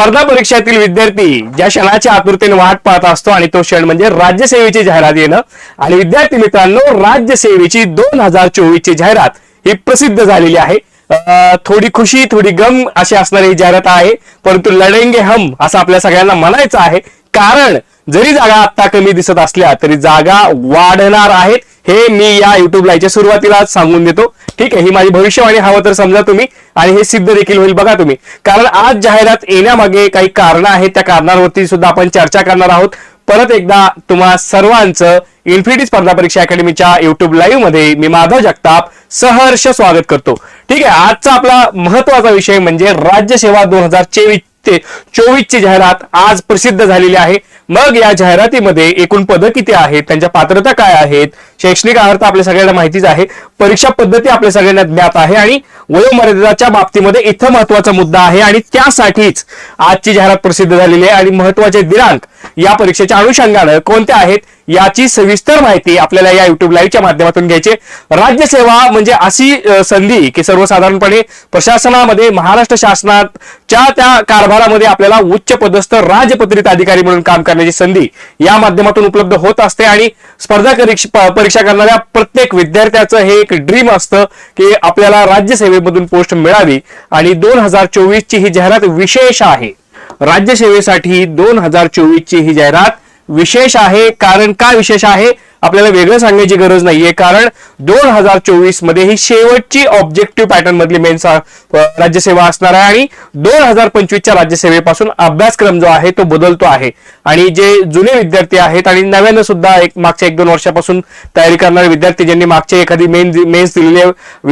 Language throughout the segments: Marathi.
स्पर्धा परीक्षेतील विद्यार्थी ज्या क्षणाच्या आतुरतेने वाट पाहत असतो आणि तो क्षण म्हणजे राज्यसेवेची जाहिरात येणं. आणि विद्यार्थी मित्रांनो राज्यसेवेची दोन हजार चोवीस ची जाहिरात ही प्रसिद्ध झालेली आहे. थोडी खुशी थोडी गम अशी असणारी ही जाहिरात आहे. परंतु लढेंगे हम असं आपल्या सगळ्यांना म्हणायचं आहे. कारण जरी जागा आता कमी दिसत असल्या तरी जागा वाढणार आहेत. हे मी या युट्यूब लाईव्हच्या सुरुवातीला सांगून देतो. ठीक आहे ही माझी भविष्यवाणी हवं तर समजा तुम्ही आणि हे सिद्ध देखील होईल बघा तुम्ही. कारण आज जाहिरात येण्यामागे काही कारण आहेत त्या कारणांवरती सुद्धा आपण चर्चा करणार आहोत. परत एकदा तुम्हा सर्वांचं इन्फिनिटी स्पर्धा परीक्षा अकॅडमीच्या युट्यूब लाईव्हमध्ये मी माधव जगताप सहर्ष स्वागत करतो. ठीक आहे आजचा आपला महत्त्वाचा विषय म्हणजे राज्यसेवा दोन हजार चोवीस ते चोवीसची जाहिरात आज प्रसिद्ध झालेली आहे. मग या जाहिरातीमध्ये एकूण पदं किती आहेत? त्यांच्या पात्रता काय आहेत? शैक्षणिक अर्थ आपल्या सगळ्यांना माहितीच आहे. परीक्षा पद्धती आपल्या सगळ्यांना ज्ञात आहे आणि वयोमर्यादाच्या बाबतीमध्ये इथं महत्त्वाचा मुद्दा आहे आणि त्यासाठीच आजची जाहिरात प्रसिद्ध झालेली आहे. आणि महत्त्वाचे दिनांक या परीक्षेच्या अनुषंगानं कोणत्या आहेत याची सविस्तर माहिती आपल्याला या युट्यूब लाईव्हच्या माध्यमातून घ्यायची राज्यसेवा म्हणजे अशी संधी की सर्वसाधारणपणे प्रशासनामध्ये महाराष्ट्र शासनाच्या त्या कारभारामध्ये आपल्याला उच्च पदस्थ राजपत्रित अधिकारी म्हणून काम करण्याची संधी या माध्यमातून उपलब्ध होत असते आणि स्पर्धा परीक्षा करणाऱ्या प्रत्येक विद्यार्थ्याचं हे एक ड्रीम असतं की आपल्याला राज्यसेवेमधून पोस्ट मिळावी आणि दोन हजार चोवीस ची ही जाहिरात विशेष आहे. राज्यसेवेसाठी दोन हजार चोवीसची ही जाहिरात विशेष आहे. कारण का विशेष आहे? आपल्याला वेगळं सांगण्याची गरज नाहीये. कारण दोन हजार चोवीसमध्ये ही शेवटची ऑब्जेक्टिव्ह पॅटर्न मधली मेन राज्यसेवा असणार आहे. आणि दोन हजार पंचवीसच्या राज्यसेवेपासून अभ्यासक्रम जो आहे तो बदलतो आहे. आणि जे जुने विद्यार्थी आहेत आणि नव्यानं सुद्धा एक मागच्या एक दोन वर्षापासून तयारी करणारे विद्यार्थी ज्यांनी मागच्या एखादी मेन मेन्स दिलेले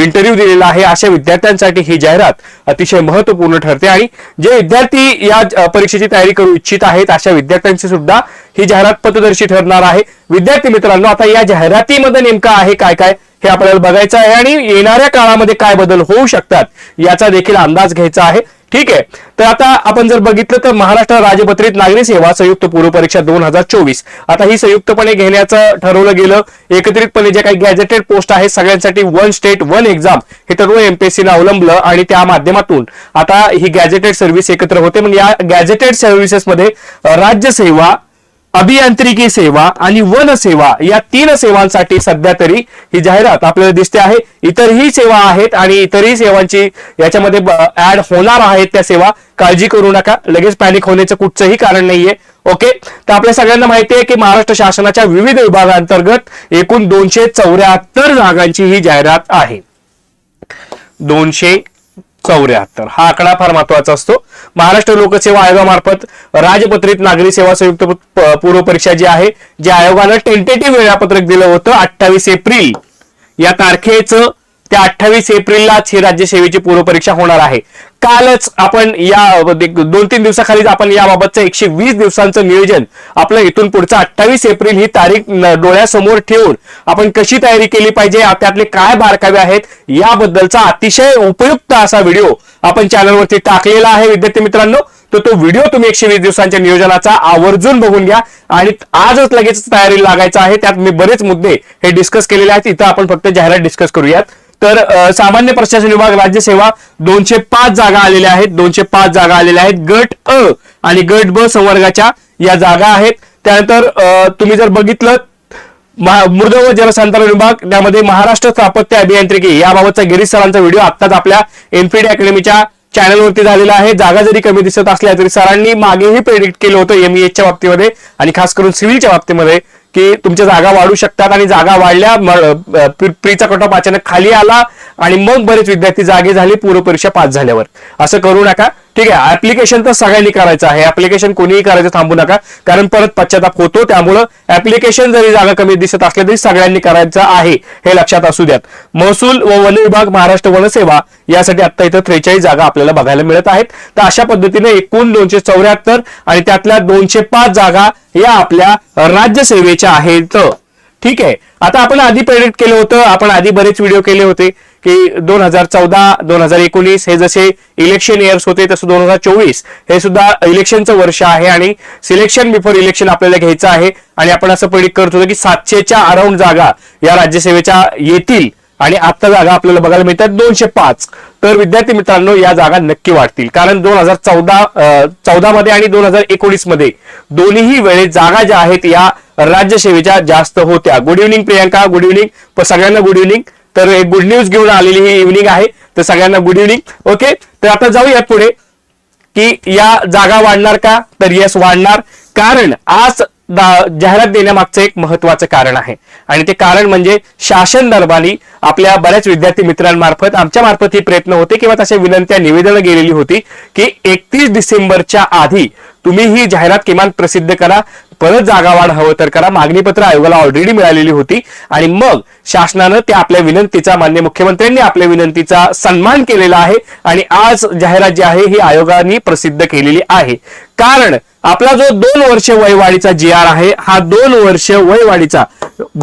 इंटरव्ह्यू दिलेला आहे अशा विद्यार्थ्यांसाठी ही जाहिरात अतिशय महत्त्वपूर्ण ठरते. आणि जे विद्यार्थी या परीक्षेची तयारी करू इच्छित आहेत अशा विद्यार्थ्यांची सुद्धा ही जाहिरात पथदर्शी ठरणार आहे. विद्यार्थी मित्रांनो आता या जाहिरातीमध्ये नेमकं आहे काय काय हे आपल्याला बघायचं आहे आणि येणाऱ्या काळामध्ये काय बदल होऊ शकतात याचा देखील अंदाज घ्यायचा आहे. ठीक आहे. तर आता आपण जर बघितलं तर महाराष्ट्र राजपत्रित नागरी सेवा संयुक्त पूर्व परीक्षा दोन हजार चोवीस. आता ही संयुक्तपणे घेण्याचं ठरवलं गेलं. एकत्रितपणे जे काही गॅजेटेड पोस्ट आहेत सगळ्यांसाठी वन स्टेट वन एक्झाम हे ठरवून एमपीएससीनं अवलंबलं आणि त्या माध्यमातून आता ही गॅजेटेड सर्व्हिस एकत्र होते. मग या गॅजेटेड सर्व्हिसेसमध्ये राज्यसेवा अभियांत्रिकी सेवा आणि वन सेवा या तीन सेवांसाठी सध्या तरी ही जाहिरात आपल्याला दिसते आहे. इतरही सेवा आहेत आणि इतरही सेवांची याच्यामध्ये ऍड होणार आहेत त्या सेवा. काळजी करू नका. लगेच पॅनिक होण्याचं कुठचंही कारण नाहीये. ओके तर आपल्या सगळ्यांना माहिती आहे की महाराष्ट्र शासनाच्या विविध विभागांतर्गत एकूण दोनशे चौऱ्याहत्तर जागांची ही जाहिरात आहे. दोनशे चौऱ्याहत्तर. हा आकडा फार महत्त्वाचा असतो. महाराष्ट्र लोकसेवा आयोगामार्फत राजपत्रित नागरी सेवा संयुक्त पूर्वपरीक्षा पूर्व परीक्षा जी आहे जे आयोगानं टेंटेटिव्ह वेळापत्रक दिलं होतं अठ्ठावीस एप्रिल. या तारखेचं त्या अठ्ठावीस एप्रिललाच ही राज्यसेवेची पूर्वपरीक्षा होणार आहे. कालच आपण या दोन तीन दिवसाखालीच आपण याबाबतचं एकशे वीस दिवसांचं नियोजन आपलं इथून पुढचं अठ्ठावीस एप्रिल ही तारीख डोळ्यासमोर ठेवून आपण कशी तयारी केली पाहिजे त्यातले काय बारकावे आहेत याबद्दलचा अतिशय उपयुक्त असा व्हिडिओ आपण चॅनलवरती टाकलेला आहे विद्यार्थी मित्रांनो. तर तो व्हिडिओ तुम्ही एकशे वीस दिवसांच्या नियोजनाचा आवर्जून बघून घ्या. आणि आजच लगेच तयारी लागायचा आहे त्यात मी बरेच मुद्दे हे डिस्कस केलेले आहेत इथं आपण फक्त जाहिरात डिस्कस करूयात. तर सामान्य प्रशासन विभाग राज्यसेवा दोनशे पाच जागा आलेल्या आहेत. दोनशे पाच जागा आलेल्या आहेत. गट अ आणि गट ब संवर्गाच्या या जागा आहेत. त्यानंतर तुम्ही जर बघितलं मृद व जलसंधारण विभाग त्यामध्ये महाराष्ट्र स्थापत्य अभियांत्रिकी याबाबतचा गिरीश सरांचा व्हिडिओ आत्ताच आपल्या एमपीडी अकॅडमीच्या चॅनलवरती झालेला आहे. जागा जरी कमी दिसत असल्या तरी सरांनी मागेही प्रेडिक्ट केलं होतं एमईएच्या बाबतीमध्ये आणि खास करून सिव्हिलच्या बाबतीमध्ये. की तुमच्या जागा वाढू शकतात आणि जागा वाढल्या प्रीचा कट ऑफ अचानक खाली आला आणि मग बरेच विद्यार्थी जागे झाले पूर्व परीक्षा पास झाल्यावर. असं करू नका. ठीक आहे ऍप्लिकेशन तर सगळ्यांनी करायचं आहे. ऍप्लिकेशन कोणीही करायचं थांबू नका. कारण परत पश्चाताप होतो त्यामुळं ऍप्लिकेशन जरी जागा कमी दिसत असल्या तरी सगळ्यांनी करायचं आहे हे लक्षात असू द्यात. महसूल व वन विभाग महाराष्ट्र वनसेवा यासाठी आता इथं त्रेचाळीस जागा आपल्याला बघायला मिळत आहेत. तर अशा पद्धतीने एकूण दोनशे चौऱ्याहत्तर आणि त्यातल्या दोनशे पाच जागा या आपल्या राज्यसेवेच्या आहेत. ठीक आहे. आता आपण आधी प्रेडिक्ट केलं होतं आपण आधी बरेच व्हिडिओ केले होते की दोन हजार चौदा दोन हजार एकोणीस हे जसे इलेक्शन इयर्स होते तसं दोन हजार चोवीस हे सुद्धा इलेक्शनचं वर्ष आहे आणि सिलेक्शन बिफोर इलेक्शन आपल्याला घ्यायचं आहे. आणि आपण असं प्रेडिक्ट करत होतो की सातशेच्या अराउंड जागा या राज्यसेवेच्या येतील. आणि आता जागा आपल्याला बघायला मिळतात दोनशे पाच. तर विद्यार्थी मित्रांनो या जागा नक्की वाढतील. कारण दोन हजार चौदा चौदा मध्ये आणि दोन हजार एकोणीसमध्ये दोन्हीही वेळेस जागा ज्या आहेत या राज्यसेवेच्या जास्त होत्या. Good evening Priyanka. Good evening सगळ्यांना गुड इव्हनिंग तर एक गुड न्यूज घेऊन आलेली ही इव्हनिंग आहे. तर सगळ्यांना गुड इव्हनिंग ओके तर आता जाऊयात पुढे. की या जागा वाढणार का? तर येस वाढणार. कारण आज जाहिरात देण्यामागचं एक महत्वाचं कारण आहे. आणि ते कारण म्हणजे शासन दरबारी आपल्या बऱ्याच विद्यार्थी मित्रांमार्फत आमच्या मार्फत ही प्रयत्न होते किंवा तशा विनंत्या निवेदनं गेलेली होती की एकतीस डिसेंबरच्या आधी तुम्ही ही जाहिरात किमान प्रसिद्ध करा. परत जागा वाढ हवं तर करा. मागणी पत्र आयोगाला ऑलरेडी मिळालेली होती. आणि मग शासनानं त्या आपल्या विनंतीचा मान्य मुख्यमंत्र्यांनी आपल्या विनंतीचा सन्मान केलेला आहे. आणि आज जाहिरात जी आहे ही आयोगाने प्रसिद्ध केलेली आहे. कारण आपला जो दोन वर्ष वयवाढीचा जी आर आहे हा दोन वर्ष वयवाढीचा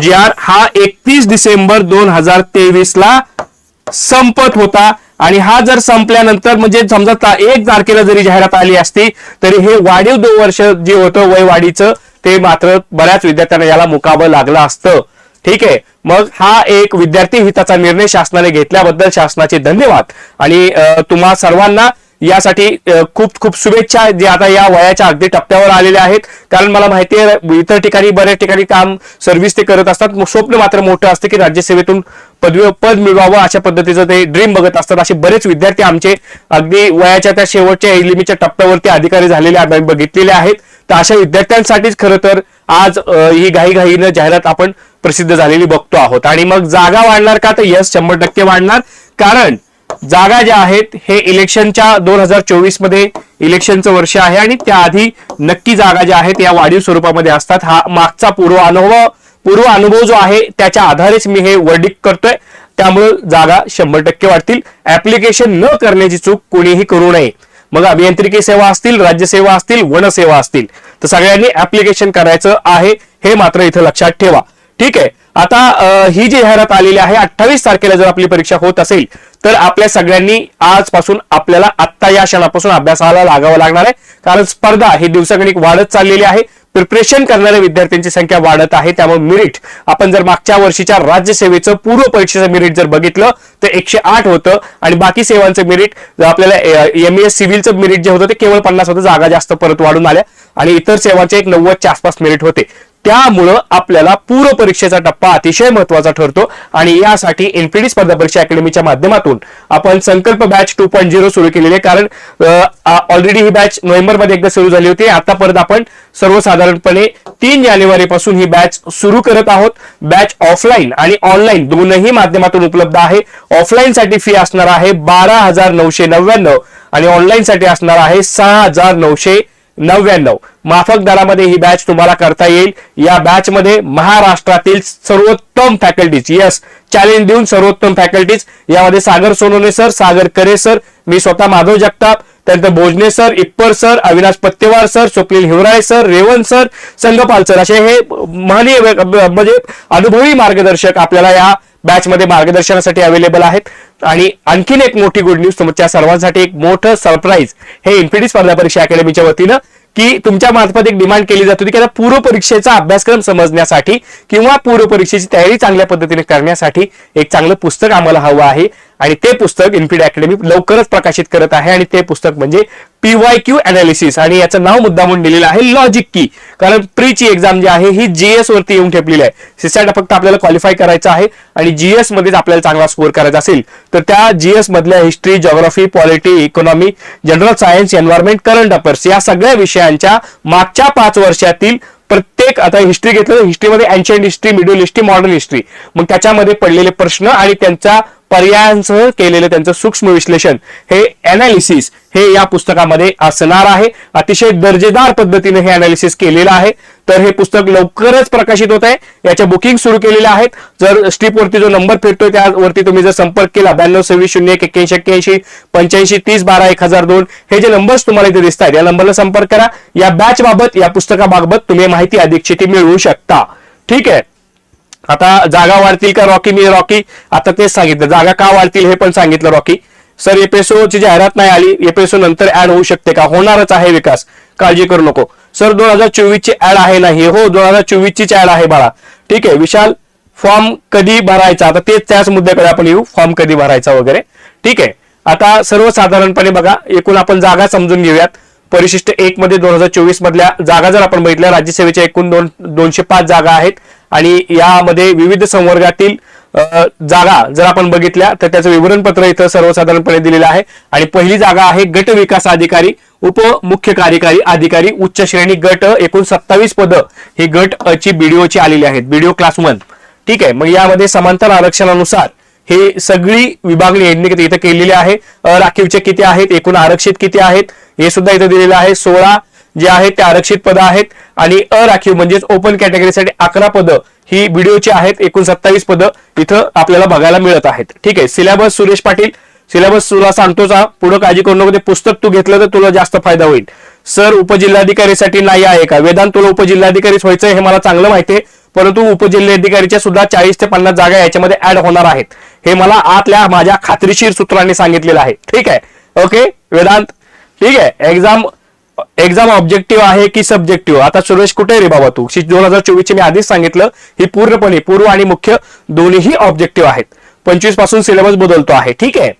जी आर हा एकतीस डिसेंबर दोन हजार तेवीस ला संपत होता. आणि हा जर संपल्यानंतर म्हणजे समजा ता- एक तारखेला जरी जाहिरात आली असती तरी हे वाढीव दोन वर्ष जे होतं वय वाढीचं ते मात्र बऱ्याच विद्यार्थ्यांना याला मुकावं लागलं असतं. ठीक आहे? मग हा एक विद्यार्थी हिताचा निर्णय शासनाने घेतल्याबद्दल शासनाचे धन्यवाद. आणि तुम्हा सर्वांना यासाठी खूप खूप शुभेच्छा जे आता या वयाच्या अगदी टप्प्यावर आलेल्या आहेत. कारण मला माहिती आहे इतर ठिकाणी बऱ्याच ठिकाणी काम सर्व्हिस ते करत असतात. मग स्वप्न मात्र मोठं असतं की राज्यसेवेतून पदवी पद मिळवावं अशा पद्धतीचं ते ड्रीम बघत असतात. असे बरेच विद्यार्थी आमचे अगदी वयाच्या त्या शेवटच्या एलिमीच्या टप्प्यावरती अधिकारी झालेले आम्ही बघितलेले आहेत. तर अशा विद्यार्थ्यांसाठीच खरं तर आज ही घाईघाईनं जाहिरात आपण प्रसिद्ध झालेली बघतो आहोत. आणि मग जागा वाढणार का? तर यस शंभर टक्के वाढणार. कारण जागा ज्या आहेत हे इलेक्शनच्या दोन हजार चोवीसमध्ये इलेक्शनचं वर्ष आहे आणि त्याआधी नक्की जागा ज्या आहेत या वाढीव स्वरूपामध्ये असतात. हा मागचा पूर्व अनुभव पूर्व अनुभव जो आहे त्याच्या आधारेच मी हे वर्डिक करतोय. त्यामुळे जागा शंभर टक्के वाढतील. ऍप्लिकेशन न करण्याची चूक कोणीही करू नये. मग अभियांत्रिकी सेवा असतील राज्यसेवा असतील वनसेवा असतील. तर सगळ्यांनी ऍप्लिकेशन करायचं आहे हे मात्र इथं लक्षात ठेवा. ठीक आहे? आता ही जी जाहिरात आलेली आहे अठ्ठावीस तारखेला जर आपली परीक्षा होत असेल तर आपल्या सगळ्यांनी आजपासून आपल्याला आत्ता या क्षणापासून अभ्यासाला लागावं लागणार आहे. कारण स्पर्धा ही दिवसागणिक वाढत चाललेली आहे. प्रिपरेशन करणाऱ्या विद्यार्थ्यांची संख्या वाढत आहे. त्यामुळे मिरिट आपण जर मागच्या वर्षीच्या राज्यसेवेचं पूर्व परीक्षेचं मिरिट जर बघितलं तर एकशे आठ होतं. आणि बाकी सेवांचं मिरिट आपल्याला एम एस सिव्हिलचं मिरिट जे होतं ते केवळ पन्नास होतं. जागा जास्त परत वाढून आल्या. आणि इतर सेवांचे एक नव्वदच्या आसपास मिरिट होते. त्यामुळं आपल्याला पूर्व परीक्षेचा टप्पा अतिशय महत्त्वाचा ठरतो आणि यासाठी एनपीडी स्पर्धा परीक्षा अकॅडमीच्या माध्यमातून आपण संकल्प बॅच टू पॉईंट झिरो सुरू केलेली आहे. कारण ऑलरेडी ही बॅच नोव्हेंबरमध्ये एकदा सुरू झाली होती. आता परत आपण सर्वसाधारणपणे तीन जानेवारीपासून ही बॅच सुरू करत आहोत. बॅच ऑफलाईन आणि ऑनलाईन दोनही माध्यमातून उपलब्ध आहे. ऑफलाईनसाठी फी असणार आहे बारा हजार नऊशे नव्याण्णव आणि ऑनलाईनसाठी असणार आहे सहा हजार नऊशे नव्याण्णव. माफक दरामध्ये ही बॅच तुम्हाला करता येईल. या बॅच मध्ये महाराष्ट्रातील सर्वोत्तम फॅकल्टीज यस चॅलेंज देऊन सर्वोत्तम फॅकल्टीज यामध्ये सागर सोनोने सर सागर करे सर मी स्वतः माधव जगताप त्यानंतर Bhojane sir Ippar sir Avinash Pattewar sir Swapnil Hiwrale sir Revan sir Sangpal sir असे हे महनीय म्हणजे अनुभवी मार्गदर्शक आपल्याला या बॅचमध्ये मार्गदर्शनासाठी अवेलेबल आहेत. आणि आणखीन एक मोठी गुड न्यूज तुमच्या सर्वांसाठी एक मोठं सरप्राईज हे इन्फिनिटी स्पर्धा परीक्षा अकॅडमीच्या वतीनं की तुमच्या मार्फत एक डिमांड केली जात होती की आता पूर्व परीक्षेचा अभ्यासक्रम समजण्यासाठी किंवा पूर्व परीक्षेची तयारी चांगल्या पद्धतीने करण्यासाठी एक चांगलं पुस्तक आम्हाला हवं आहे. आणि ते पुस्तक इन्फिड अकॅडमी लवकरच प्रकाशित करत आहे आणि ते पुस्तक म्हणजे पीवाय क्यू अनालिसिस आणि याचं नाव मुद्दा म्हणून दिलेलं आहे लॉजिक की कारण प्रीची एक्झाम जी आहे ही जीएस वरती येऊन ठेपलेली आहे. सीसॅट फक्त आपल्याला क्वालिफाय करायचं आहे आणि जीएस मध्येच आपल्याला चांगला स्कोर करायचा असेल तर त्या जीएस मधल्या history geography polity economy general science environment current affairs या सगळ्या विषयांच्या मागच्या पाच वर्षातील प्रत्येक आता हिस्ट्री घेतलं हिस्ट्रीमध्ये ancient history middle history modern history मग त्याच्यामध्ये पडलेले प्रश्न आणि त्यांचा पर्यायांसह केलेलं त्यांचं सूक्ष्म विश्लेषण हे अनालिसिस हे या पुस्तकामध्ये असणार आहे. अतिशय दर्जेदार पद्धतीने हे अनालिसिस केलेलं आहे. तर हे पुस्तक लवकरच प्रकाशित होत आहे. याच्या बुकिंग सुरू केलेल्या आहेत. जर स्ट्रीपवरती जो नंबर फिरतोय त्यावरती तुम्ही जर संपर्क केला ब्याण्णव सव्वीस शून्य एक एक्क्याऐंशी एक्क्याऐंशी पंच्याऐंशी तीस बारा एक हजार दोन हे जे नंबर्स तुम्हाला इथे दिसत आहेत या नंबरला संपर्क करा. या बॅच बाबत या पुस्तकाबाबत तुम्ही माहिती अधिकची ती मिळवू शकता. ठीक आहे? आता जागा वाढतील का रॉकी? मी रॉकी आता तेच सांगितलं. जागा का वाढतील हे पण सांगितलं रॉकी. सर एपेसोची ची जाहिरात नाही आली. एपेसो नंतर ऍड होऊ शकते का? होणारच आहे विकास. काळजी करू नको. सर दोन हजार चोवीस ची ऍड आहे नाही. हो दोन हजार चोवीस चीच ऍड आहे बाळा. ठीक आहे विशाल फॉर्म कधी भरायचा? आता तेच त्याच मुद्द्याकडे आपण येऊ. फॉर्म कधी भरायचा वगैरे. ठीक आहे. आता सर्वसाधारणपणे बघा एकूण आपण जागा समजून घेऊयात. परिशिष्ट एक मध्ये दोन हजार चोवीस मधल्या जागा जर आपण बघितल्या राज्यसेवेच्या एकूण दोन दोनशे पाच जागा आहेत. आणि यामध्ये विविध संवर्गातील जागा जर आपण बघितल्या तर त्याचं विवरणपत्र इथं सर्वसाधारणपणे दिलेलं आहे. आणि पहिली जागा आहे गट विकास अधिकारी उप मुख्य कार्यकारी अधिकारी उच्च श्रेणी गट एकूण सत्तावीस पदं ही गट ची बीडीओची आलेली आहेत. बीडीओ क्लास वन ठीक आहे. मग यामध्ये समांतर आरक्षणानुसार हे सगळी विभागणी यांनी इथं केलेली आहे. अ, राखीवचे किती आहेत? एकूण आरक्षित किती आहेत? हे सुद्धा इथं दिलेलं आहे. सोळा जे आहेत ते आरक्षित पदं आहेत आणि अराखीव म्हणजेच ओपन कॅटेगरीसाठी अकरा पदं ही व्हिडिओची आहेत. एकूण सत्तावीस पदं इथं आपल्याला बघायला मिळत आहेत. ठीक आहे. सिलेबस सुरेश पाटील. सिलेबस तुला सांगतोच पुढे काळजी करू नको. ते पुस्तक तू घेतलं तर तुला जास्त फायदा होईल. सर उपजिल्हाधिकारीसाठी नाही आहे का? वेदांत तुला उपजिल्हाधिकारीच व्हायचं हे मला चांगलं माहिती आहे. परंतु उपजिल्हाधिकारीच्या सुद्धा चाळीस ते पन्नास जागा याच्यामध्ये ऍड होणार आहेत. हे मला आतल्या माझ्या खात्रीशीर सूत्रांनी सांगितलेलं आहे. ठीक आहे? ओके वेदांत? ठीक आहे? एक्झाम एक्झाम ऑब्जेक्टिव्ह आहे की सब्जेक्टिव्ह आता सुरेश कुठे रे बाबा तू? दोन हजार चोवीस मी आधीच सांगितलं ही पूर्णपणे पूर्व आणि मुख्य दोन्हीही ऑब्जेक्टिव्ह आहेत. पंचवीसपासून सिलेबस बदलतो आहे. ठीक आहे?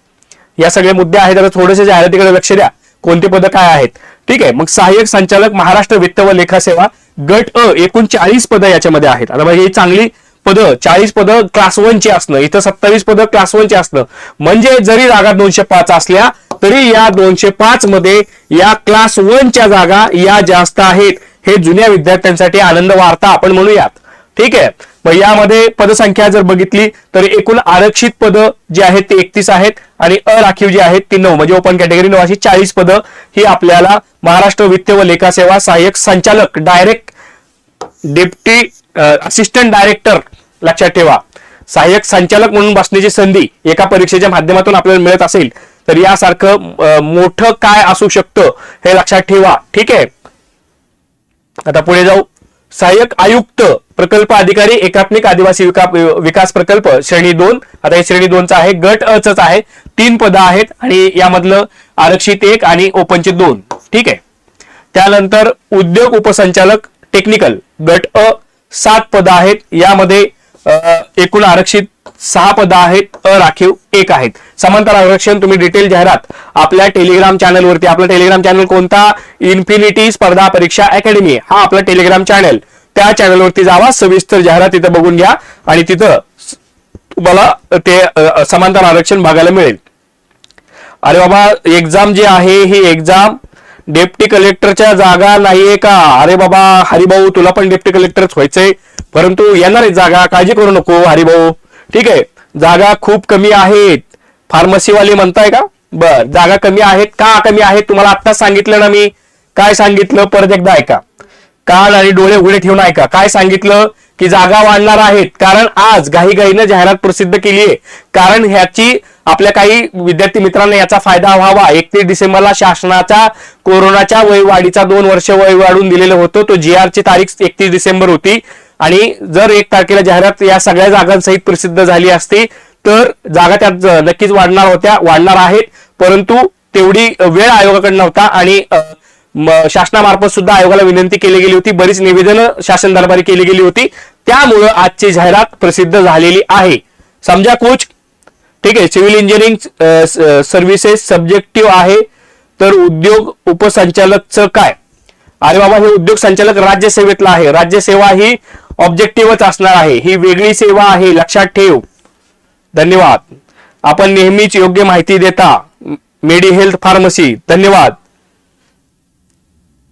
या सगळे मुद्दे आहेत आता थोडेसे जाहिरातीकडे लक्ष द्या. कोणती पदं काय आहेत? ठीक आहे मग सहाय्यक संचालक महाराष्ट्र वित्त व लेखा सेवा गट अ एकूण चाळीस पदं याच्यामध्ये आहेत. आता म्हणजे ही चांगली पदं चाळीस पदं क्लास ची असणं इथं सत्तावीस पदं क्लास ची असणं. म्हणजे जरी जागा दोनशे पाच असल्या तरी या दोनशे पाच मध्ये या क्लास वनच्या जागा या जास्त आहेत. हे जुन्या विद्यार्थ्यांसाठी आनंद वार्ता आपण म्हणूयात. ठीक आहे? मग यामध्ये पदसंख्या जर बघितली तर एकूण आरक्षित पदं जी आहेत ते एकतीस आहेत आणि अराखीव जी आहेत ती नऊ. म्हणजे ओपन कॅटेगरी नऊ अशी चाळीस पदं ही आपल्याला महाराष्ट्र वित्त व लेखा सेवा सहाय्यक संचालक डायरेक्ट डेप्टी असिस्टंट डायरेक्टर लक्षात ठेवा. सहाय्यक संचालक म्हणून बसण्याची संधी एका परीक्षेच्या माध्यमातून आपल्याला मिळत असेल तर यासारखं मोठं काय असू शकतं हे लक्षात ठेवा. ठीक आहे? आता पुढे जाऊ. सहाय्यक आयुक्त प्रकल्प अधिकारी एकात्मिक आदिवासी विका- विकास प्रकल्प श्रेणी दोन. आता हे श्रेणी दोनचा आहे. गट अच आहे. तीन पदं आहेत आणि यामधलं आरक्षित एक आणि ओपनचे दोन. ठीक आहे? त्यानंतर उद्योग उपसंचालक टेक्निकल गट अ सात पदं आहेत. यामध्ये एकूण आरक्षित सहा पदं आहेत अराखीव एक आहेत. समांतर आरक्षण तुम्ही डिटेल जाहिरात आपल्या टेलिग्राम चॅनलवरती आपला टेलिग्राम चॅनल कोणता? इन्फिनिटी स्पर्धा परीक्षा अकॅडमी हा आपला टेलिग्राम चॅनल त्या चॅनलवरती जावा सविस्तर जाहिरात तिथं बघून घ्या आणि तिथं तुम्हाला ते समांतर आरक्षण बघायला मिळेल. अरे बाबा एक्झाम जी आहे ही एक्झाम डेप्टी कलेक्टरच्या जागा नाहीये का? अरे बाबा हरिभाऊ तुला पण डेप्टी कलेक्टरच व्हायचंय. परंतु येणार आहे जागा काळजी करू नको हरिभाऊ. ठीक आहे. जागा खूप कमी आहेत. फार्मसीवाले म्हणताय का? बर जागा कमी आहेत का कमी आहेत? तुम्हाला आत्ताच सांगितलं ना मी. काय सांगितलं? परत एकदा ऐका. कान आणि डोळे उघडे ठेवून ऐका. काय सांगितलं? की जागा वाढणार आहेत. कारण आज घाईघाईनं जाहिरात प्रसिद्ध केली आहे. कारण ह्याची आपल्या काही विद्यार्थी मित्रांना याचा फायदा व्हावा. एकतीस डिसेंबरला शासनाच्या कोरोनाच्या वयवाढीचा दोन वर्ष वय वाढून दिलेलं होतं. तो जी ची तारीख एकतीस डिसेंबर होती. आणि जर एक तारखेला जाहिरात या सगळ्या जागांसहित प्रसिद्ध झाली असती तर जागा त्यात नक्कीच वाढणार होत्या वाढणार आहेत. परंतु तेवढी वेळ आयोगाकडे नव्हता आणि शासनामार्फत सुद्धा आयोगाला विनंती केली गेली होती. बरीच निवेदनं शासन दरबारी केली गेली होती. त्यामुळं आजची जाहिरात प्रसिद्ध झालेली आहे. समजा कोच ठीक आहे सिव्हिल इंजिनिअरिंग सर्व्हिसेस सब्जेक्टिव्ह आहे तर उद्योग उपसंचालकचं काय? अरे बाबा हे उद्योग संचालक राज्यसेवेतला आहे. राज्य सेवा ही ऑब्जेक्टिव्हच असणार आहे. ही वेगळी सेवा आहे. लक्षात ठेव. धन्यवाद. आपण नेहमीच योग्य माहिती देता. Medi Health Pharmacy. धन्यवाद.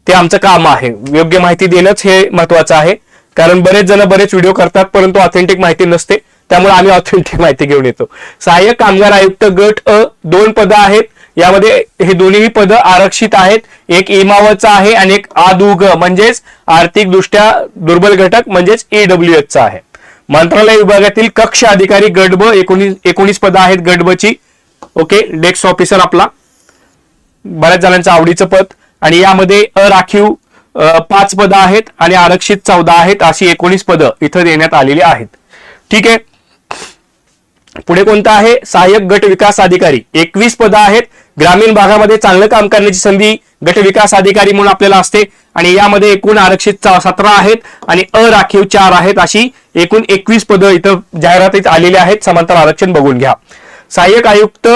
ते आमचं काम आहे. योग्य माहिती देणंच हे महत्वाचं आहे. कारण बरेच जण बरेच व्हिडिओ करतात परंतु ऑथेंटिक माहिती नसते. त्यामुळे आम्ही ऑथेंटिक माहिती घेऊन येतो. सहाय्यक कामगार आयुक्त गट अ दोन पदं आहेत. यामध्ये हे दोन्ही पदं आरक्षित आहेत. एक इमावतचं आहे आणि एक आदुग म्हणजेच आर्थिकदृष्ट्या दुर्बल घटक म्हणजेच ईडब्ल्यू चा आहे. मंत्रालय विभागातील कक्ष अधिकारी गट ब एकोणीस एकोणीस पदं आहेत गट ब ची ओके डेस्क ऑफिसर आपला. बऱ्याच जणांचं आवडीचं पद. आणि यामध्ये अराखीव पाच पदं आहेत आणि आरक्षित चौदा आहेत अशी एकोणीस पदं इथं देण्यात आलेली आहेत. ठीक आहे? पुढे कोणतं आहे? सहाय्यक गट विकास अधिकारी. एकवीस पदं आहेत. ग्रामीण भागामध्ये चांगलं काम करण्याची संधी गट विकास अधिकारी म्हणून आपल्याला असते. आणि यामध्ये एकूण आरक्षित सतरा आहेत आणि अराखीव चार आहेत अशी एकूण एकवीस पदं इथं जाहिरातीत आलेली आहेत. समांतर आरक्षण बघून घ्या. सहाय्यक आयुक्त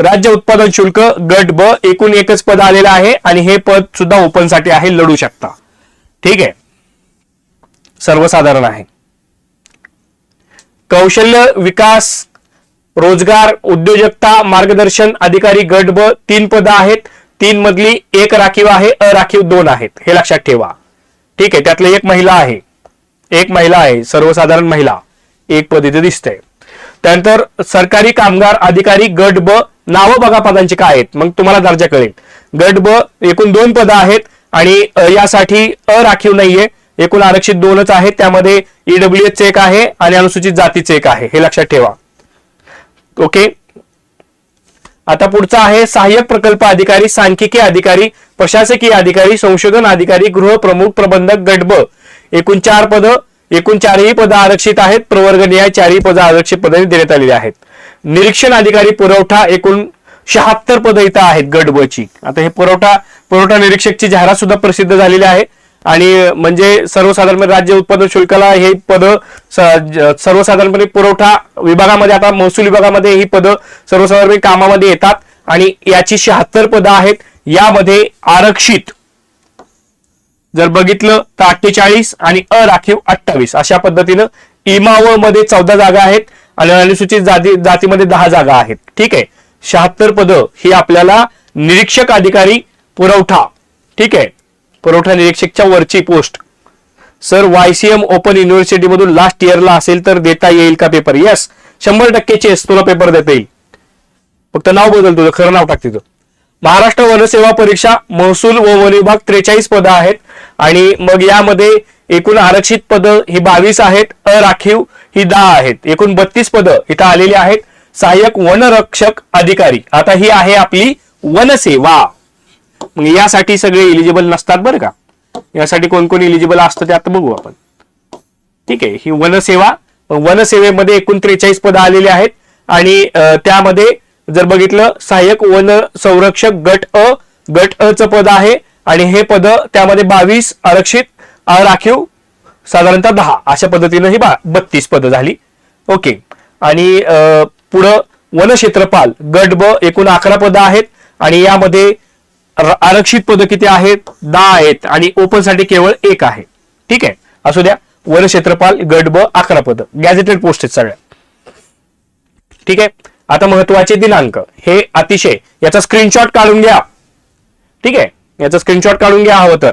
राज्य उत्पादन शुल्क गट ब एकूण एकच पद आलेलं आहे आणि हे पद सुद्धा ओपनसाठी आहे लढू शकता. ठीक आहे? सर्वसाधारण आहे. कौशल्य विकास रोजगार उद्योजकता मार्गदर्शन अधिकारी गट ब तीन पदं आहेत. तीन मधली एक राखीव आहे अराखीव दोन आहेत. हे लक्षात ठेवा. ठीक आहे? त्यातलं एक महिला आहे. एक महिला आहे सर्वसाधारण महिला. एक पद इथे दिसतंय. त्यानंतर सरकारी कामगार अधिकारी गट ब नावं बघा पदांची काय आहेत. मग तुम्हाला दर्जा कळेल. गट ब एकूण दोन पदं आहेत आणि यासाठी अ, राखीव नाहीये. एकूण आरक्षित दोनच आहेत. त्यामध्ये ईडब्ल्यू एच एक आहे आणि अनुसूचित जातीचे एक आहे. हे लक्षात ठेवा. ओके? आता पुढचा आहे सहाय्यक प्रकल्प अधिकारी सांख्यिकी अधिकारी प्रशासकीय अधिकारी संशोधन अधिकारी गृहप्रमुख प्रबंधक गटब एकूण चार पद एकूण चारही पदं आरक्षित आहेत. प्रवर्गनीय चारही पदं आरक्षित पदांनी देण्यात आलेली आहेत. निरीक्षण अधिकारी पुरवठा एकूण शहात्तर पदं इथं आहेत गट ब ची आता हे पुरवठा पुरवठा निरीक्षकची जाहिरात सुद्धा प्रसिद्ध झालेली आहे. आणि म्हणजे सर्वसाधारणपणे राज्य उत्पादन शुल्काला हे पद सर्वसाधारणपणे पुरवठा विभागामध्ये आता महसूल विभागामध्ये ही पदं सर्वसाधारणपणे कामामध्ये येतात. आणि याची शहात्तर पदं आहेत. यामध्ये आरक्षित जर बघितलं तर अठ्ठेचाळीस आणि अराखीव अठ्ठावीस अशा पद्धतीनं इमावमध्ये चौदा जागा आहेत. अनुसूचित जाती जातीमध्ये दहा जागा आहेत. ठीक आहे? शहात्तर पदं ही आपल्याला निरीक्षक अधिकारी पुरवठा. ठीक आहे? पुरवठा निरीक्षकच्या वरची post. Sir YCM open university मधून लास्ट इयरला असेल तर देता येईल का पेपर येस शंभर टक्के चेस तुला पेपर देता येईल. फक्त नाव बदल तुझं खरं नाव टाक तिथं. महाराष्ट्र वनसेवा परीक्षा महसूल व वन विभाग त्रेचाळीस पदं आहेत. आणि मग यामध्ये एकूण आरक्षित पदं ही बावीस आहेत अराखीव ही दहा आहेत. एकूण बत्तीस पदं इथं आलेली आहेत. सहाय्यक वनरक्षक अधिकारी. आता ही आहे आपली वनसेवा. मग यासाठी सगळे इलिजिबल नसतात बरं का? यासाठी कोण कोण इलिजिबल असतं ते आता बघू आपण. ठीक आहे ही वनसेवा. वनसेवेमध्ये एकूण त्रेचाळीस पदं आलेली आहेत. आणि त्यामध्ये जर बघितलं सहाय्यक वन संरक्षक गट अ गट अ च पद आहे. आणि हे पद त्यामध्ये बावीस आरक्षित राखीव साधारणतः दहा. अशा पद्धतीनं ही बा बत्तीस पदं झाली. ओके. आणि पुढं वनक्षेत्रपाल गट ब एकूण अकरा पदं आहेत आणि यामध्ये र- आरक्षित पदं किती आहेत? दहा आहेत. आणि ओपनसाठी केवळ एक आहे. ठीक आहे? असू द्या. वनक्षेत्रपाल गट ब अकरा पदं. गॅझेटेड पोस्ट आहेत सगळ्या. ठीक आहे? आता महत्त्वाचे दिनांक. हे अतिशय याचा स्क्रीनशॉट काढून घ्या. ठीक आहे? याचा स्क्रीनशॉट काढून घ्या हवं तर.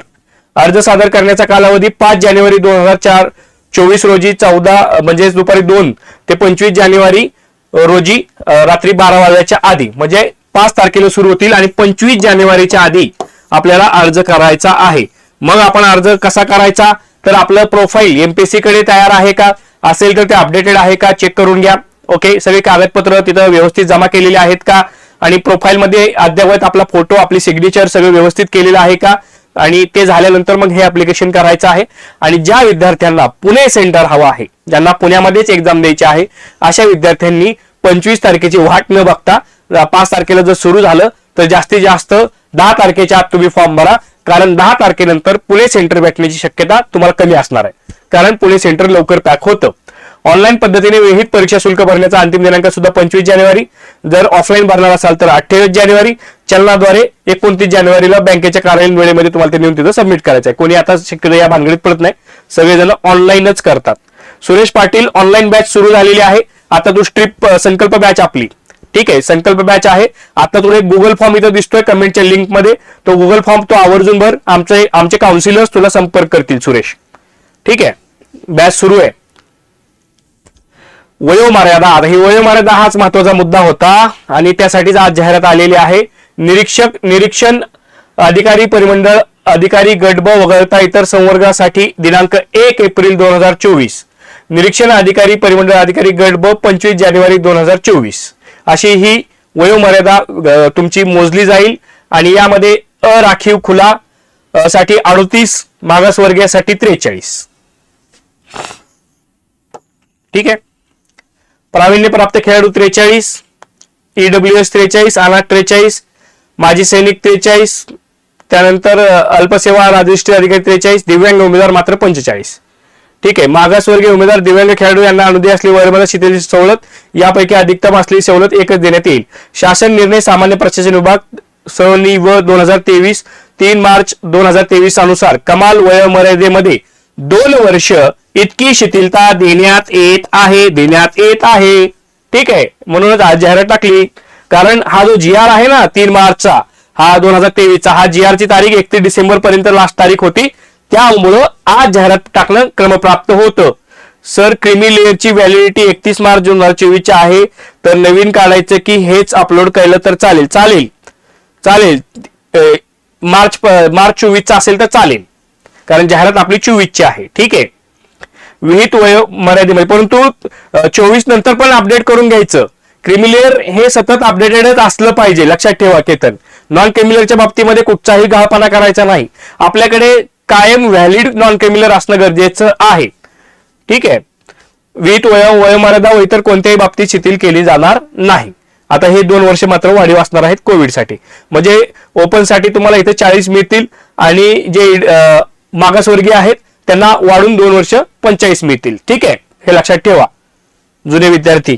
अर्ज सादर करण्याचा कालावधी पाच जानेवारी दोन हजार चार चोवीस रोजी चौदा म्हणजे दुपारी दोन ते पंचवीस जानेवारी रोजी रात्री बारा वाजल्याच्या आधी म्हणजे पाच तारखेला सुरू होतील आणि पंचवीस जानेवारीच्या आधी आपल्याला अर्ज करायचा आहे. मग आपण अर्ज कसा करायचा? तर आपलं प्रोफाईल एमपीसी कडे तयार आहे का? असेल तर ते अपडेटेड आहे का? चेक करून घ्या. ओके सगळे कागदपत्र तिथं व्यवस्थित जमा केलेले आहेत का? आणि प्रोफाईलमध्ये अद्ययावत आपला फोटो आपली सिग्नेचर सगळं व्यवस्थित केलेलं आहे का? आणि ते झाल्यानंतर मग हे ऍप्लिकेशन करायचं आहे. आणि ज्या विद्यार्थ्यांना पुणे सेंटर हवं आहे ज्यांना पुण्यामध्येच एक्झाम द्यायची आहे अशा विद्यार्थ्यांनी पंचवीस तारखेची वाट न बघता पाच तारखेला जर सुरू झालं तर जास्तीत जास्त दहा तारखेच्या आत तुम्ही फॉर्म भरा. कारण दहा तारखेनंतर पुणे सेंटर भेटण्याची शक्यता तुम्हाला कमी असणार आहे. कारण पुणे सेंटर लवकर पॅक होतं. ऑनलाईन पद्धतीने विहित परीक्षा शुल्क भरण्याचा अंतिम दिनांक सुद्धा पंचवीस जानेवारी. जर ऑफलाईन भरणार असाल तर अठ्ठावीस जानेवारी. चलनाद्वारे एकोणतीस जानेवारीला बँकेच्या कार्यालयीन वेळेमध्ये तुम्हाला ते नेऊन तिथं सबमिट करायचं आहे. कोणी आता शक्यतो या भानगडीत पडत नाही. सगळेजण ऑनलाईनच करतात. सुरेश पाटील ऑनलाईन बॅच सुरू झालेली आहे. आता तू स्ट्रीप संकल्प बॅच आपली. ठीक आहे संकल्प बॅच आहे. आता तुला एक गुगल फॉर्म इथं दिसतोय कमेंटच्या लिंकमध्ये तो गुगल फॉर्म तो आवर्जून भर. आमचे आमचे काउन्सिलर्स तुला संपर्क करतील सुरेश. ठीक आहे? बॅच सुरू आहे. वयोमर्यादा. आता ही वयोमर्यादा हाच महत्त्वाचा मुद्दा होता आणि त्यासाठीच आज जाहिरात आलेली आहे. निरीक्षक निरीक्षण अधिकारी परिमंडळ अधिकारी गट ब वगळता इतर संवर्गासाठी दिनांक एक एप्रिल दोन हजार चोवीस. निरीक्षण अधिकारी परिमंडळ अधिकारी गट ब पंचवीस जानेवारी दोन हजार चोवीस. अशी ही वयोमर्यादा तुमची मोजली जाईल आणि यामध्ये अराखीव खुला साठी अडतीस मागासवर्गीयासाठी त्रेचाळीस. ठीक आहे? प्रावीण्यप्राप्त खेळाडू त्रेचाळीस ईडब्ल्यू एस त्रेचाळीस अनाथ त्रेचाळीस माजी सैनिक त्रेचाळीस त्यानंतर अल्पसेवा राजश्री अधिकारी त्रेचाळीस दिव्यांग उमेदवार मात्र पंचेचाळीस. ठीक आहे मागासवर्गीय उमेदवार दिव्यांग खेळाडू यांना अनुदय असलेली वयोमर्यादा शिथिल सवलत यापैकी अधिकतम असलेली सवलत एकच देण्यात येईल. शासन निर्णय सामान्य प्रशासन विभाग सवनी व दोन हजार तेवीस तीन मार्च दोन हजार तेवीस अनुसार कमाल वयोमर्यादेमध्ये दोन वर्ष इतकी शिथिलता देण्यात येत आहे देण्यात येत आहे. ठीक आहे. म्हणूनच आज जाहिरात टाकली. कारण हा जो जी आर आहे ना तीन मार्चचा हा दोन हजार तेवीसचा हा जी ची तारीख एकतीस डिसेंबर पर्यंत लास्ट तारीख होती. त्यामुळं आज जाहिरात टाकणं क्रमप्राप्त होतं. सर क्रिमी लेअरची व्हॅलिडिटी एकतीस मार्च दोन हजार चोवीसची आहे. तर नवीन काढायचं की हेच अपलोड केलं तर चालेल. चालेल. चालेल. मार्च मार्च चोवीसचा असेल तर चालेल. कारण जाहिरात आपली चोवीसची आहे. ठीक आहे? विहित वय मर्यादेमध्ये परंतु चोवीस नंतर पण अपडेट करून घ्यायचं. क्रिमिलेअर हे सतत अपडेटेडच असलं पाहिजे. लक्षात ठेवा केतन. नॉन क्रिमिलरच्या बाबतीमध्ये कुठचाही गहापणा करायचा नाही. आपल्याकडे कायम व्हॅलिड नॉन क्रिमिलर असणं गरजेचं आहे. ठीक आहे? वीट वय वयोमर्यादा व इतर कोणत्याही बाबतीत शिथिल केली जाणार नाही. आता हे दोन वर्ष मात्र वाढीव असणार आहेत कोविडसाठी. म्हणजे ओपनसाठी तुम्हाला इथे चाळीस मिळतील आणि जे मागासवर्गीय आहेत त्यांना वाढून दोन वर्ष पंचेचाळीस मिळतील. ठीक आहे? हे लक्षात ठेवा. जुने विद्यार्थी.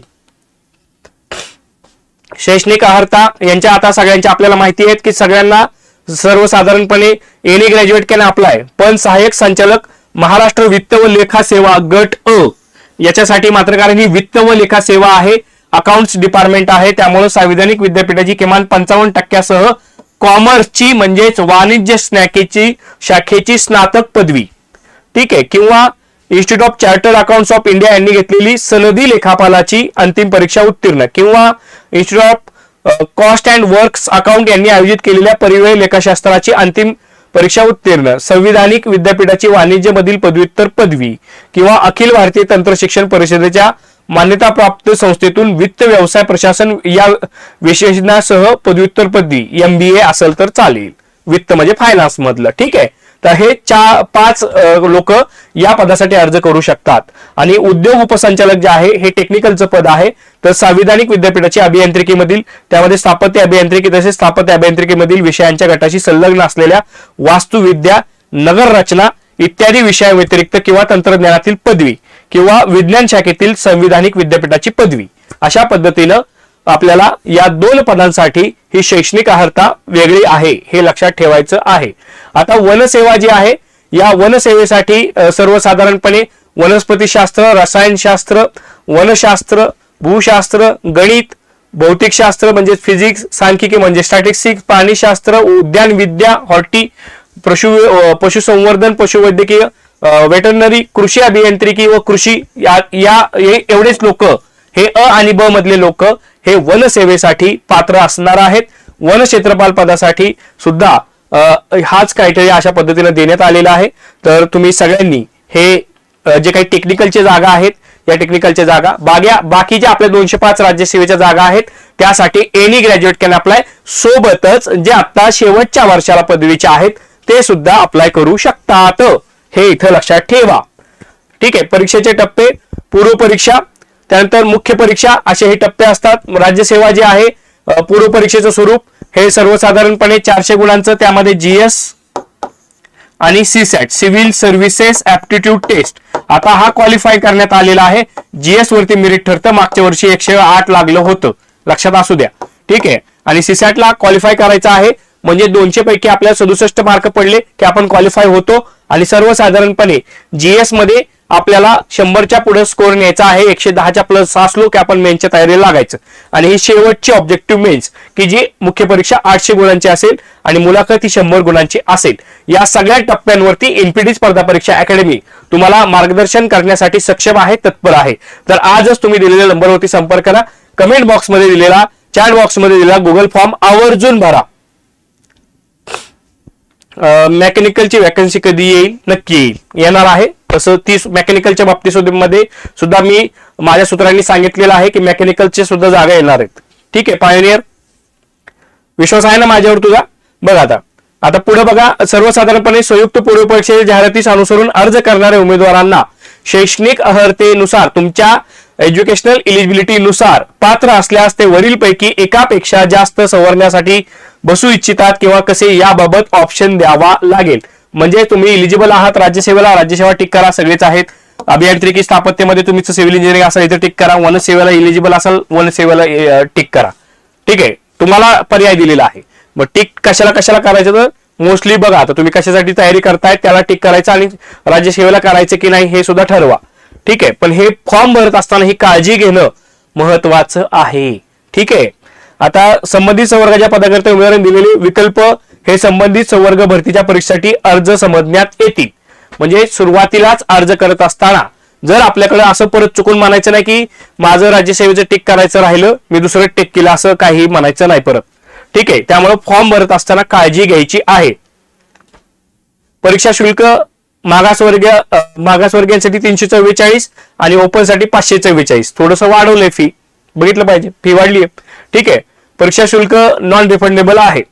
शैक्षणिक अहर्ता यांच्या आता सगळ्यांच्या आपल्याला माहिती आहेत की सगळ्यांना सर्वसाधारणपणे एनी ग्रॅज्युएट कॅन अप्लाय पण सहाय्यक संचालक महाराष्ट्र वित्त व लेखा सेवा गट अ याच्यासाठी मात्र कारण ही वित्त व लेखा सेवा आहे अकाउंट्स डिपार्टमेंट आहे त्यामुळे संविधानिक विद्यापीठाची किमान पंचावन्न टक्क्यासह कॉमर्सची म्हणजेच वाणिज्य स्नॅकेची शाखेची स्नातक पदवी. ठीक आहे किंवा institute of chartered accounts of India यांनी घेतलेली सनदी लेखापालाची अंतिम परीक्षा उत्तीर्ण किंवा institute of cost and works account यांनी आयोजित केलेल्या परिव्यय लेखाशास्त्राची अंतिम परीक्षा उत्तीर्ण संविधानिक विद्यापीठाची वाणिज्य मधील पदव्युत्तर पदवी किंवा अखिल भारतीय तंत्र शिक्षण परिषदेच्या मान्यताप्राप्त संस्थेतून वित्त व्यवसाय प्रशासन या विशेषणासह पदव्युत्तर पदवी एम बी ए असेल तर चालेल. वित्त म्हणजे फायनान्स मधलं ठीक आहे? तर हे चार पाच लोक या पदासाठी अर्ज करू शकतात. आणि उद्योग उपसंचालक जे आहे हे टेक्निकलचं पद आहे. तर संविधानिक विद्यापीठाची अभियांत्रिकीमधील त्यामध्ये स्थापत्य अभियांत्रिकी तसेच स्थापत्य अभियांत्रिकीमधील विषयांच्या गटाशी संलग्न असलेल्या वास्तुविद्या नगर रचना इत्यादी विषयाव्यतिरिक्त किंवा तंत्रज्ञानातील पदवी किंवा विज्ञान शाखेतील संविधानिक विद्यापीठाची पदवी. अशा पद्धतीनं आपल्याला या दोन पदांसाठी ही शैक्षणिक अर्हता वेगळी आहे हे लक्षात ठेवायचं आहे. आता वनसेवा जी आहे या वनसेवेसाठी सर्वसाधारणपणे वनस्पतीशास्त्र रसायनशास्त्र वनशास्त्र भूशास्त्र गणित भौतिकशास्त्र म्हणजे फिजिक्स सांख्यिकी म्हणजे स्टॅटिस्टिक्स प्राणीशास्त्र उद्यान विद्या हॉर्टी पशु पशुसंवर्धन पशुवैद्यकीय वेटरनरी कृषी अभियांत्रिकी व कृषी या या एवढेच लोक हे अ आणि ब मधले लोक हे वनसेवेसाठी पात्र असणार आहेत. वन क्षेत्रपाल पदासाठी सुद्धा हाच क्रायटेरिया अशा पद्धतीने देण्यात आलेला आहे. तर तुम्ही सगळ्यांनी हे जे काही टेक्निकलचे जागा आहेत या टेक्निकलच्या जागा बाग्या बाकीच्या आपल्या दोनशे पाच राज्यसेवेच्या जागा आहेत त्यासाठी एनी ग्रॅज्युएट कॅन अप्लाय सोबतच जे आता शेवटच्या वर्षाला पदवीच्या आहेत ते सुद्धा अप्लाय करू शकतात. हे इथं लक्षात ठेवा. ठीक आहे परीक्षेचे टप्पे पूर्व परीक्षा त्यानंतर मुख्य परीक्षा असे हे टप्पे असतात. राज्यसेवा जे आहे पूर्व परीक्षेचं स्वरूप हे सर्वसाधारणपणे चारशे गुणांचं त्यामध्ये जीएस आणि C SAT civil services aptitude test आता हा क्वालिफाय करण्यात आलेला आहे. जीएस वरती मेरिट ठरतं. मागच्या वर्षी एकशे आठ लागलं होतं. लक्षात असू द्या. ठीक आहे. आणि सीसॅटला क्वालिफाय करायचं आहे. म्हणजे दोनशे पैकी आपल्याला सदुसष्ट मार्क पडले की आपण क्वालिफाय होतो. आणि सर्वसाधारणपणे जीएसमध्ये आपल्याला शंभरच्या पुढे स्कोर न्यायचा आहे एकशे दहाच्या प्लस असलो की आपण मेन्सच्या तयारीला लागायचं. आणि ही शेवटची ऑब्जेक्टिव्ह मेन्स की जी मुख्य परीक्षा आठशे गुणांची असेल आणि मुलाखत ही शंभर गुणांची असेल. या सगळ्या टप्प्यांवरती एनपीडी स्पर्धा परीक्षा अकॅडमी तुम्हाला मार्गदर्शन करण्यासाठी सक्षम आहे तत्पर आहे. तर आजच तुम्ही दिलेल्या नंबरवरती संपर्क करा. कमेंट बॉक्समध्ये दिलेला चॅट बॉक्समध्ये दिलेला गुगल फॉर्म आवर्जून भरा. मेकॅनिकलची वॅकन्सी कधी येईल? नक्की येईल. येणार आहे. तसं ती मेकॅनिकलच्या बाबतीमध्ये सुद्धा मी माझ्या सूत्रांनी सांगितलेलं आहे की मेकॅनिकलचे सुद्धा जागा येणार आहेत. ठीक आहे पायोनियर विश्वास आहे ना माझ्यावर तुझा? बघा आता. आता पुढे बघा सर्वसाधारणपणे संयुक्त पूर्व परीक्षेच्या जाहिरातीस अनुसरून अर्ज करणाऱ्या उमेदवारांना शैक्षणिक अर्हतेनुसार तुमच्या एज्युकेशनल इलिजिबिलिटीनुसार पात्र असल्यास ते वरीलपैकी एकापेक्षा जास्त संवर्गासाठी बसू इच्छितात किंवा कसे याबाबत ऑप्शन द्यावा लागेल. म्हणजे तुम्ही इलिजिबल आहात राज्यसेवेला राज्यसेवा टिक करा सगळेच आहेत. अभियांत्रिकी स्थापत्यमध्ये तुम्ही सिव्हिल इंजिनिअरिंग असाल इथे टिक करा. वनसेवेला इलिजिबल असाल वनसेवेला टिक करा. ठीक आहे? तुम्हाला पर्याय दिलेला आहे. मग टिक कशाला कशाला करायचं तर मोस्टली बघा आता तुम्ही कशासाठी तयारी करताय त्याला टिक करायचं आणि राज्यसेवेला करायचं की नाही हे सुद्धा ठरवा. ठीक आहे. पण हे फॉर्म भरत असताना ही काळजी घेणं महत्वाचं आहे. ठीक आहे. आता संबंधित संवर्गाच्या पदाकरता उमेदवारांनी दिलेले विकल्प हे संबंधित संवर्ग भरतीच्या परीक्षेसाठी अर्ज समजण्यात येतील. म्हणजे सुरुवातीलाच अर्ज करत असताना जर आपल्याकडे असं परत चुकून म्हणायचं नाही की माझं राज्यसेवेचं टिक करायचं राहिलं मी दुसरं टिक केलं असं काही म्हणायचं नाही परत. ठीक आहे. त्यामुळे फॉर्म भरत असताना काळजी घ्यायची आहे. परीक्षा शुल्क मागासवर्गीय मागासवर्गीयांसाठी तीनशे चव्वेचाळीस आणि ओपनसाठी पाचशे चव्वेचाळीस. थोडंसं वाढवलंय फी बघितलं पाहिजे. फी वाढली आहे ठीक आहे. परीक्षा शुल्क नॉन रिफंडेबल आहे.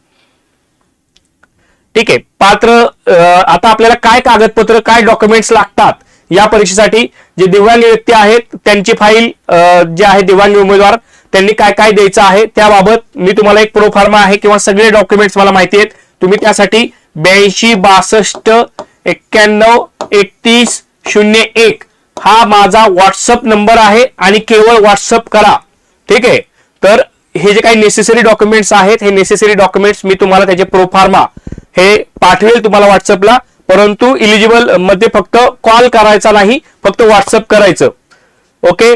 ठीक आहे. पात्र आता आपल्याला काय कागदपत्र काय डॉक्युमेंट्स लागतात या परीक्षेसाठी जे दिव्यांग व्यक्ती आहेत त्यांची फाईल जे आहे दिव्यांग उमेदवार त्यांनी काय काय द्यायचं आहे त्याबाबत मी तुम्हाला एक प्रोफार्मा आहे किंवा सगळे डॉक्युमेंट्स मला माहिती आहेत. तुम्ही त्यासाठी ब्याऐंशी बासष्ट एक्क्याण्णव एकतीस शून्य एक. हा माझा व्हॉट्सअप नंबर आहे आणि केवळ व्हॉट्सअप करा. ठीक आहे? तर हे जे काही नेसेसरी डॉक्युमेंट्स आहेत हे नेसेसरी डॉक्युमेंट्स मी तुम्हाला त्याचे प्रोफार्मा हे पाठवेल तुम्हाला व्हॉट्सअपला परंतु इलिजिबलमध्ये फक्त कॉल करायचा नाही फक्त व्हॉट्सअप करायचं. ओके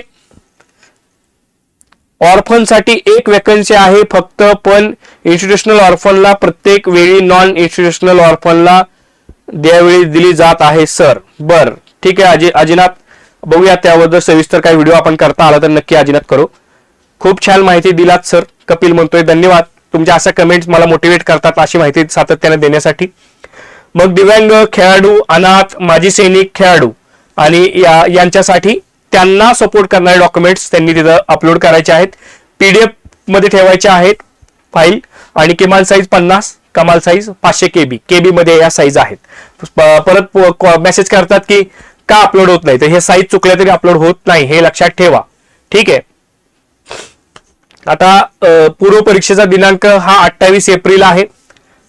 ऑर्फनसाठी एक वॅकन्सी आहे फक्त पण इन्स्टिट्युशनल ऑर्फनला प्रत्येक वेळी नॉन इन्स्टिट्युशनल ऑर्फनला द्यावेळी दिली जात आहे सर. बर. ठीक आहे अजि अजिनाथ बघूया त्याबद्दल सविस्तर काही व्हिडिओ आपण करता आला तर नक्की अजिनाथ करू. खूप छान माहिती दिलात सर. कपिल म्हणतोय धन्यवाद. तुमच्या अशा कमेंट्स मला मोटिवेट करतात अशी माहिती सातत्याने देण्यासाठी. मग दिव्यांग खेळाडू अनाथ माजी सैनिक खेळाडू आणि या यांच्यासाठी त्यांना सपोर्ट करणारे डॉक्युमेंट्स त्यांनी तिथं अपलोड करायचे आहेत. पीडीएफमध्ये ठेवायचे आहेत फाईल आणि किमान साईज पन्नास. कमाल साईज पाचशे केबी केबी मध्ये या साईज आहेत. परत मेसेज करतात की का अपलोड होत नाही? तर हे साईज चुकल्या तरी अपलोड होत नाही हे लक्षात ठेवा. ठीक आहे? आता पूर्व परीक्षेचा दिनांक हा अठ्ठावीस एप्रिल आहे.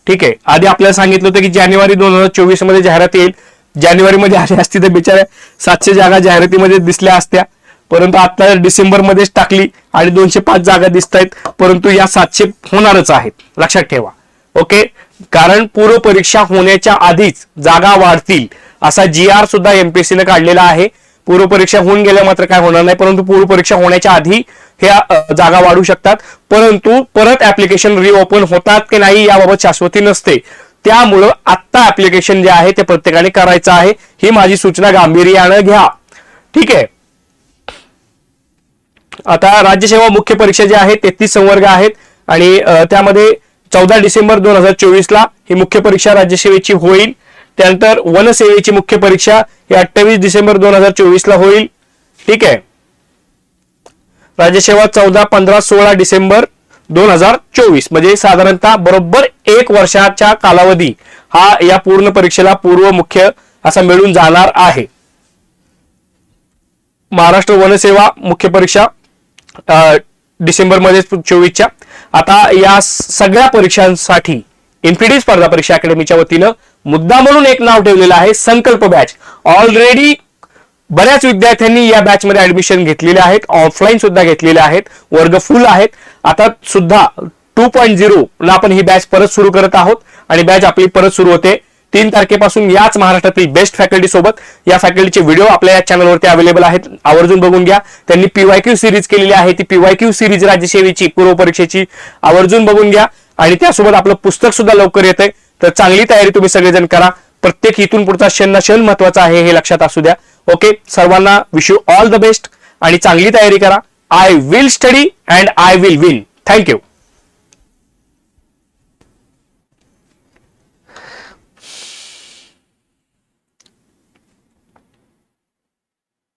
ठीक आहे? आधी आपल्याला सांगितलं होतं की जानेवारी दोन हजार चोवीसमध्ये जाहिरात येईल. जानेवारीमध्ये आली असती तर बिचाऱ्या सातशे जागा जाहिरातीमध्ये दिसल्या असत्या. परंतु आता डिसेंबर मध्येच टाकली आणि दोनशे पाच जागा दिसत आहेत परंतु या सातशे होणारच आहेत. लक्षात ठेवा. ओके? कारण पूर्व परीक्षा होण्याच्या आधीच जागा वाढतील असा जी आर सुद्धा एमपीएससीने काढलेला आहे. पूर्व परीक्षा होऊन गेल्या मात्र काय होणार नाही परंतु पूर्व परीक्षा होण्याच्या आधी ह्या जागा वाढू शकतात. परंतु परत ऍप्लिकेशन रिओपन होतात की नाही याबाबत शाश्वती नसते. त्यामुळं आत्ता ऍप्लिकेशन जे आहे ते प्रत्येकाने करायचं आहे. ही माझी सूचना गांभीर्यानं घ्या. ठीक आहे? आता राज्यसेवा मुख्य परीक्षा जी आहे तेहतीस संवर्ग आहेत. आणि त्यामध्ये चौदा डिसेंबर दोन हजार चोवीसला ही मुख्य परीक्षा राज्यसेवेची होईल. त्यानंतर वनसेवेची मुख्य परीक्षा ही अठ्ठावीस डिसेंबर दोन हजार चोवीसला होईल. ठीक आहे. राज्यसेवा चौदा पंधरा सोळा डिसेंबर दोन हजार चोवीस. म्हणजे साधारणतः बरोबर एक वर्षाच्या कालावधी हा या पूर्ण परीक्षेला पूर्व मुख्य असा मिळून जाणार आहे. महाराष्ट्र वनसेवा मुख्य परीक्षा अ, डिसेंबरमध्ये चोवीसच्या. आता या सगळ्या परीक्षांसाठी एमपीडी स्पर्धा परीक्षा अकॅडमीच्या वतीनं मुद्दा म्हणून एक नाव ठेवलेलं आहे संकल्प बॅच. ऑलरेडी बऱ्याच विद्यार्थ्यांनी या बॅच मध्ये ऍडमिशन घेतलेले आहेत ऑफलाईन सुद्धा घेतलेले आहेत वर्ग फुल आहेत. आता सुद्धा टू पॉईंट झिरो आपण ही बॅच परत सुरू करत आहोत आणि बॅच आपली परत सुरू होते. तीन तारखेपासून याच महाराष्ट्रातील बेस्ट फॅकल्टी सोबत या फॅकल्टीचे व्हिडिओ आपल्या या चॅनलवरती अवेलेबल आहेत. आवर्जून बघून घ्या. त्यांनी पीवायक्यू सिरीज केलेली आहे. ती पीवायक्यू सिरीज राज्यसेवेची पूर्व परीक्षेची आवर्जून बघून घ्या. आणि त्यासोबत आपलं पुस्तक सुद्धा लवकर येतंय. तर चांगली तयारी तुम्ही सगळेजण करा. प्रत्येक इथून पुढचा क्षण ना क्षण महत्त्वाचा आहे हे लक्षात असू द्या. ओके सर्वांना wish you all the best आणि चांगली तयारी करा. I will study and I will win thank you